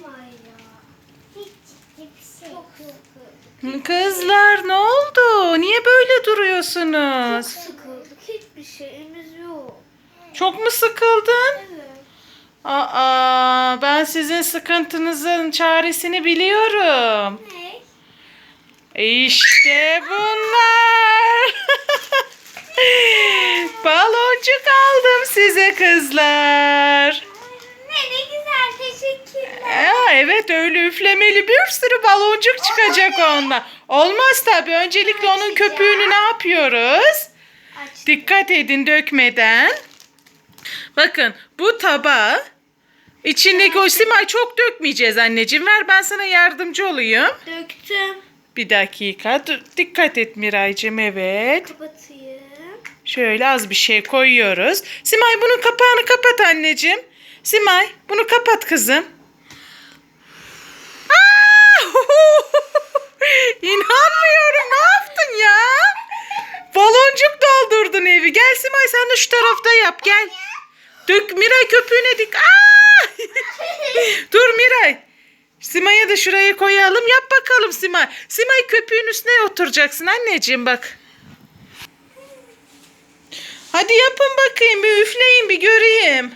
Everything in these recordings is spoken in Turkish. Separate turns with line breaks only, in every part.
Ya. Hiç şey. Çok sıkıldık.
Kızlar ne oldu? Niye böyle duruyorsunuz?
Sıkıldık. Hiçbir şeyimiz yok.
Çok mu sıkıldın?
Evet.
Aa, ben sizin sıkıntınızın çaresini biliyorum.
Ne?
İşte bunlar. Baloncuk aldım size kızlar.
Ne ne güzel teşekkürler.
Aa, evet öyle üflemeli bir sürü baloncuk çıkacak ondan. Olmaz tabii. Öncelikle onun köpüğünü ne yapıyoruz? Dikkat edin dökmeden. Bakın bu tabağı içindeki o simay çok dökmeyeceğiz anneciğim. Ver ben sana yardımcı olayım.
Döktüm.
Bir dakika. Dur, dikkat et Miraycığım evet.
Kapatayım.
Şöyle az bir şey koyuyoruz. Simay bunun kapağını kapat anneciğim. Simay bunu kapat kızım. Aa! İnanmıyorum ne yaptın ya? Baloncuk doldurdun evi. Gel Simay sen de şu tarafta yap gel. Dök Miray köpüğüne dik. Dur Miray. Simay'ı da şuraya koyalım. Yap bakalım Simay. Simay köpüğün üstüne oturacaksın anneciğim bak. Hadi yapın bakayım bir üfleyin bir göreyim.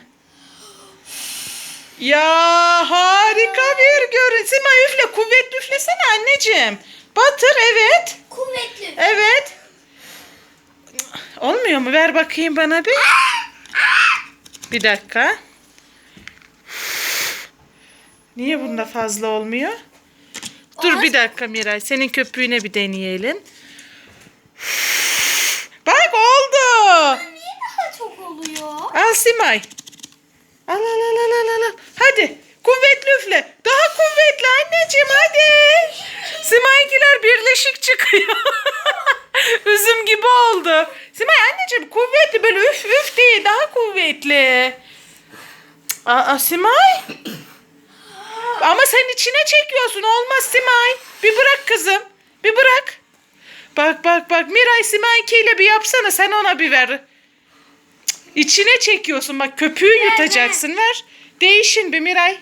Ya harika bir görün. Simay üfle kuvvetli üflesene anneciğim. Batır evet.
Kuvvetli.
Evet. Olmuyor mu? Ver bakayım bana bir. Bir dakika. Niye bunda fazla olmuyor? Dur bir dakika Miray. Senin köpüğüne bir deneyelim. Bak oldu.
Niye daha çok oluyor?
Al Simay. Al al al al al al. Hadi kuvvetli üfle. Daha kuvvetli anneciğim hadi. Simay'inkiler birleşik çıkıyor. Üzüm gibi oldu. Simay anneciğim kuvvetli böyle üf üf değil kuvvetli. Aa Simay. Ama sen içine çekiyorsun olmaz Simay. Bir bırak kızım. Bir bırak. Bak bak bak Miray Simay'inki ile bir yapsana sen ona bir ver. İçine çekiyorsun bak köpüğü yutacaksın ver. Değişin bir Miray.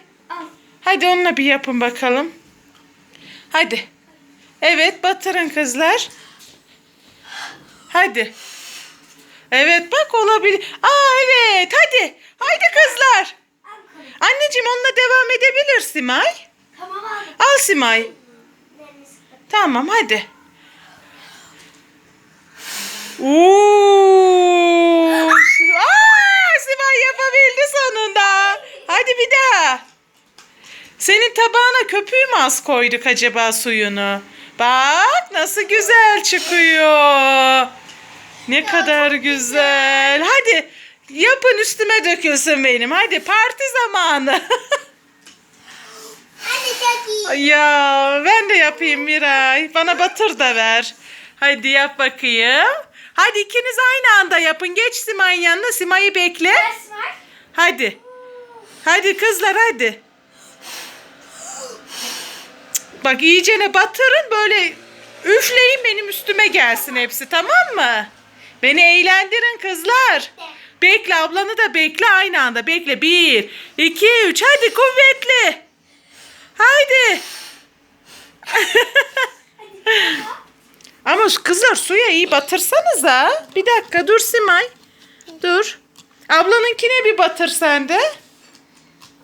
Hadi onunla bir yapın bakalım. Hadi. Evet batırın kızlar. Hadi. Evet bak olabilir. Aa evet hadi. Haydi kızlar. Anneciğim onunla devam edebilir Simay.
Tamam aldım.
Al Simay. Tamam hadi. Oo! Aa, Simay yapabildi sonunda. Hadi bir daha. Senin tabağına köpüğü mü az koyduk acaba suyunu? Bak nasıl güzel çıkıyor. Ne kadar güzel. Hadi yapın üstüme dökülsün benim. Hadi parti zamanı. Ya ben de yapayım Miray. Bana batır da ver. Hadi yap bakayım. Hadi ikiniz aynı anda yapın. Geç Simay'ın yanına. Simay'ı bekle. Hadi. Hadi kızlar hadi. Bak iyicene batırın böyle üfleyin benim üstüme gelsin hepsi tamam mı? Beni eğlendirin kızlar. Bekle ablanı da bekle aynı anda bekle. Bir, iki, üç hadi kuvvetli. Haydi. Ama kızlar suya iyi batırsanıza. Bir dakika dur Simay. Dur. Ablanınkine bir batır sen de.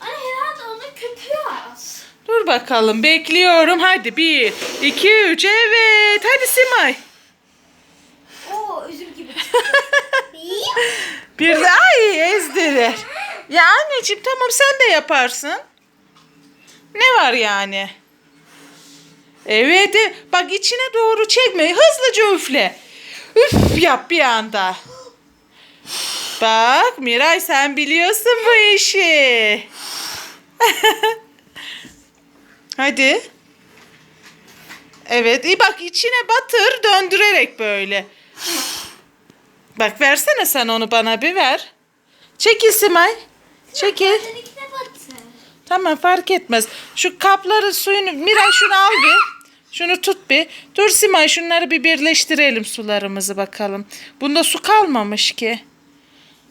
Anne herhalde onun köpüğü az.
Dur bakalım bekliyorum. Hadi bir, iki, üç evet. Hadi Simay. Bir de ay ezdirir. Ya anneciğim tamam sen de yaparsın. Ne var yani? Evet e, bak içine doğru çekme. Hızlıca üfle. Üf yap bir anda. Bak Miray sen biliyorsun bu işi. Hadi. Evet iyi bak içine batır döndürerek böyle. Bak versene sen onu bana bir ver. Çekil Simay. Çekil. Tamam fark etmez. Şu kapların suyunu Miray şunu al bir. Şunu tut bir. Dur Simay şunları bir birleştirelim sularımızı bakalım. Bunda su kalmamış ki.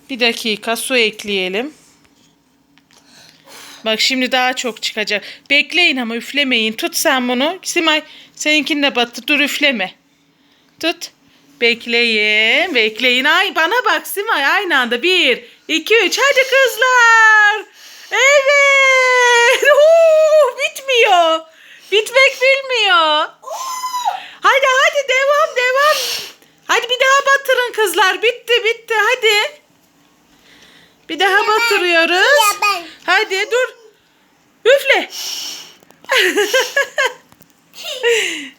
Bir dakika su ekleyelim. Bak şimdi daha çok çıkacak. Bekleyin ama üflemeyin. Tut sen bunu. Simay seninkini de batır. Dur üfleme. Tut. Bekleyin. Bekleyin. Ay bana bak Simay aynı anda. Bir, iki, üç. Hadi kızlar. Evet. Huu, bitmiyor. Bitmek bilmiyor. Hadi hadi devam devam. Hadi bir daha batırın kızlar. Bitti bitti hadi. Bir daha batırıyoruz. Hadi dur. Üfle.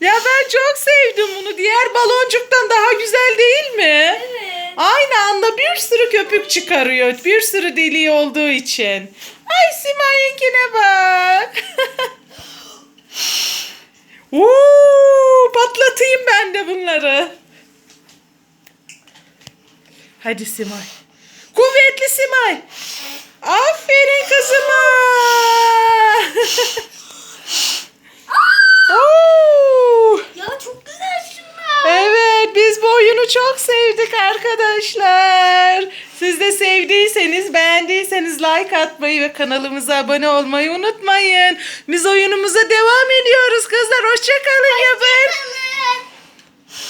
ya ben çok sevdim bunu. Diğer baloncuktan daha güzel değil mi?
Evet.
Aynı anda bir sürü köpük çıkarıyor. Bir sürü deliği olduğu için. Ay Simay'ınkine bak. Oo, patlatayım ben de bunları. Hadi Simay. Kuvvetli Simay. Aferin kızıma. Oo.
Ya çok güzel şunlar.
Evet biz bu oyunu çok sevdik arkadaşlar. Siz de sevdiyseniz beğendiyseniz like atmayı ve kanalımıza abone olmayı unutmayın. Biz oyunumuza devam ediyoruz kızlar. Hoşçakalın yapın.